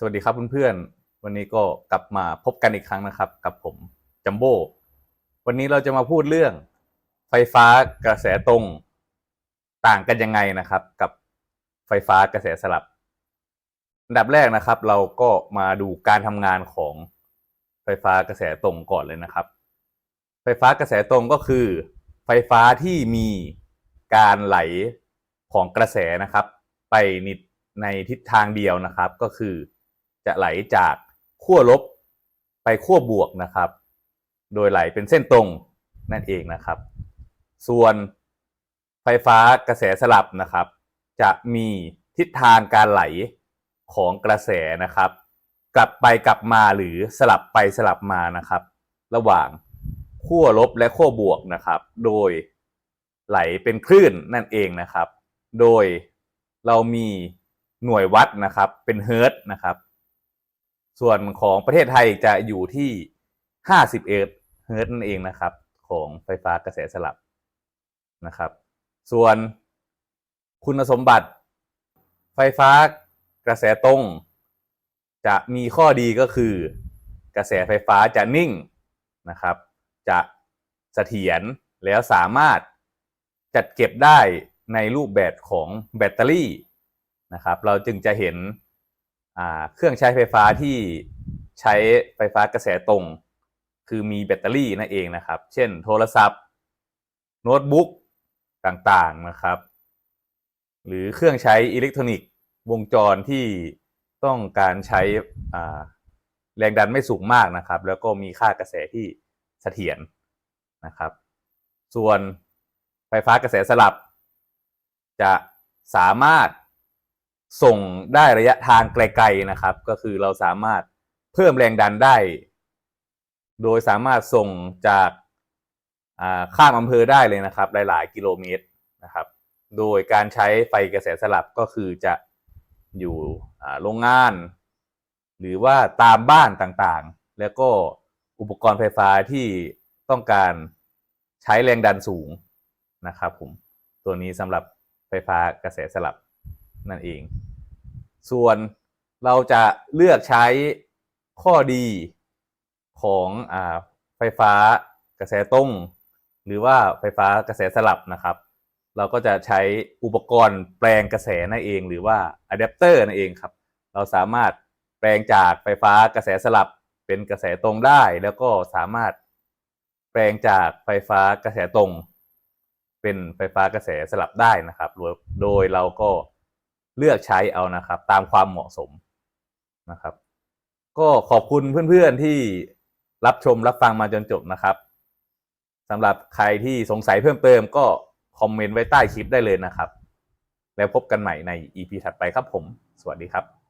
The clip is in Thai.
สวัสดีครับเพื่อนๆ วันนี้ก็กลับมาพบกันอีกครั้งนะครับ กับผมจัมโบ้ วันนี้เราจะมาพูดเรื่องไฟฟ้ากระแสตรงต่างกันยังไงนะครับ กับไฟฟ้ากระแสสลับ อันดับแรกนะครับ เราก็มาดูการทำงานของไฟฟ้ากระแสตรงก่อนเลยนะครับ ไฟฟ้ากระแสตรงก็คือ ไฟฟ้าที่มีการไหลของกระแสนะครับ ไปในทิศทางเดียวนะครับก็คือ จะไหลจากขั้วลบไปขั้วบวกนะครับ โดยไหลเป็นเส้นตรงนั่นเองนะครับ ส่วนไฟฟ้ากระแสสลับนะครับ จะมีทิศทางการไหลของกระแสนะครับ กลับไปกลับมาหรือสลับไปสลับมานะครับ ระหว่างขั้วลบและขั้วบวกนะครับ โดยไหลเป็นคลื่นนั่นเองนะครับ โดยเรามีหน่วยวัดนะครับเป็นเฮิร์ตนะครับ ส่วนของประเทศไทยจะอยู่ที่50เฮิร์ต์นั่นเองนะครับ ของไฟฟ้ากระแสสลับนะครับ ส่วนคุณสมบัติไฟฟ้ากระแสตรง จะมีข้อดีก็คือ กระแสไฟฟ้าจะนิ่งนะครับ จะเสถียรแล้วสามารถจัดเก็บได้ในรูปแบบของแบตเตอรี่นะครับ เราจึงจะเห็น เครื่องใช้ไฟฟ้าที่ใช้ไฟฟ้ากระแสตรง คือมีแบตเตอรี่นั่นเองนะครับ เช่น โทรศัพท์ โน้ตบุ๊กต่างๆนะครับ หรือเครื่องใช้อิเล็กทรอนิกส์วงจรที่ต้องการใช้แรงดันไม่สูงมากนะครับ แล้วก็มีค่ากระแสที่เสถียรนะครับ ส่วนไฟฟ้ากระแสสลับ จะสามารถ ส่งได้ระยะทางไกลๆนะครับ ก็คือเราสามารถเพิ่มแรงดันได้ โดยสามารถส่งจากข้ามอำเภอได้เลยนะครับ หลาย ๆ กิโลเมตรนะครับ โดยการใช้ไฟกระแสสลับก็คือจะอยู่โรงงาน หรือว่าตามบ้านต่างๆ แล้วก็อุปกรณ์ไฟฟ้าที่ต้องการใช้แรงดันสูงนะครับผมตัวนี้สำหรับไฟฟ้ากระแสสลับ นั่นเอง ส่วนเราจะเลือกใช้ข้อดีของอไฟฟ้ากระแสตรงหรือว่าไฟฟ้ากระแสสลับนะครับ เราก็จะใช้อุปกรณ์แปลงกระแสนั่นเอง หรือว่าอะแดปเตอร์นั่นเองครับ เราสามารถแปลงจากไฟฟ้ากระแสสลับเป็นกระแสตรงได้ แล้วก็สามารถแปลงจากไฟฟ้ากระแสตรง เป็นไฟฟ้ากระแสสลับได้นะครับ โดยเราก็ เลือกใช้เอานะครับ ตามความเหมาะสมนะครับ ก็ขอบคุณเพื่อนๆที่รับชมรับฟังมาจนจบนะครับสำหรับใครที่สงสัยเพิ่มเติมก็คอมเมนต์ไว้ใต้คลิปได้เลยนะครับ แล้วพบกันใหม่ใน EP ถัดไปครับผม สวัสดีครับ